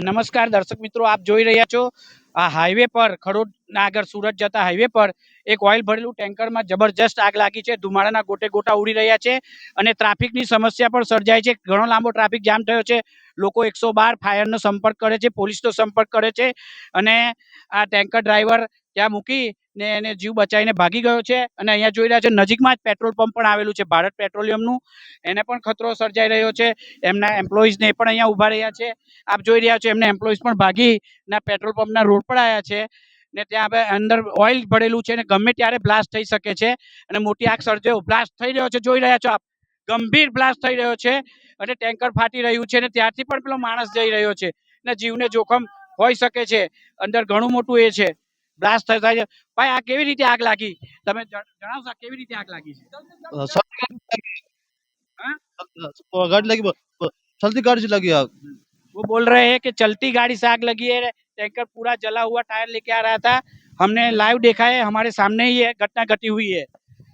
નમસ્કાર દર્શક મિત્રો આપ જોઈ રહ્યા છો આ હાઈવે પર ખડોદના આગળ સુરત જતા હાઈવે પર એક ઓઇલ ભરેલું ટેન્કરમાં જબરજસ્ત આગ લાગી છે. ધુમાડાના ગોટે ગોટા ઉડી રહ્યા છે અને ટ્રાફિકની સમસ્યા પણ સર્જાય છે. ઘણો લાંબો ટ્રાફિક જામ થયો છે. લોકો એકસો બાર ફાયરનો સંપર્ક કરે છે પોલીસનો સંપર્ક કરે છે અને આ ટેન્કર ડ્રાઈવર ત્યાં મૂકી ને એને જીવ બચાવીને ભાગી ગયો છે અને અહીંયા જોઈ રહ્યા છે, નજીકમાં જ પેટ્રોલ પંપ પણ આવેલું છે, ભારત પેટ્રોલિયમનું. એને પણ ખતરો સર્જાઈ રહ્યો છે. એમના એમ્પ્લોઈઝને પણ અહીંયા ઊભા રહ્યા છે. આપ જોઈ રહ્યા છો, એમને એમ્પ્લોઈઝ પણ ભાગીના પેટ્રોલ પંપના રોડ પર આવ્યા છે. ને ત્યાં હવે અંદર ઓઇલ ભરેલું છે ને ગમે ત્યારે બ્લાસ્ટ થઈ શકે છે અને મોટી આગ સર્જાયો બ્લાસ્ટ થઈ રહ્યો છે જોઈ રહ્યા છો આપ ગંભીર બ્લાસ્ટ થઈ રહ્યો છે અને ટેન્કર ફાટી રહ્યું છે ને ત્યારથી પણ પેલો માણસ જઈ રહ્યો છે ને જીવને જોખમ હોઈ શકે છે અંદર ઘણું મોટું એ છે બ્લાસ્ટ થઈ થાય છે ભાઈ આ કેવી રીતે આગ લાગી તમે જણાવશો કેવી રીતે આગ લાગી છે સળગાડ લાગી જલ્દી કાઢ લાગી આગ लगी ब- ब- चलती गाड़ी से लगी आग वो बोल रहे हैं कि चलती गाड़ी से आग लगी है टैंकर पूरा जला हुआ टायर लेके आ रहा था हमने लाइव देखा है हमारे सामने ही है घटना घटी हुई है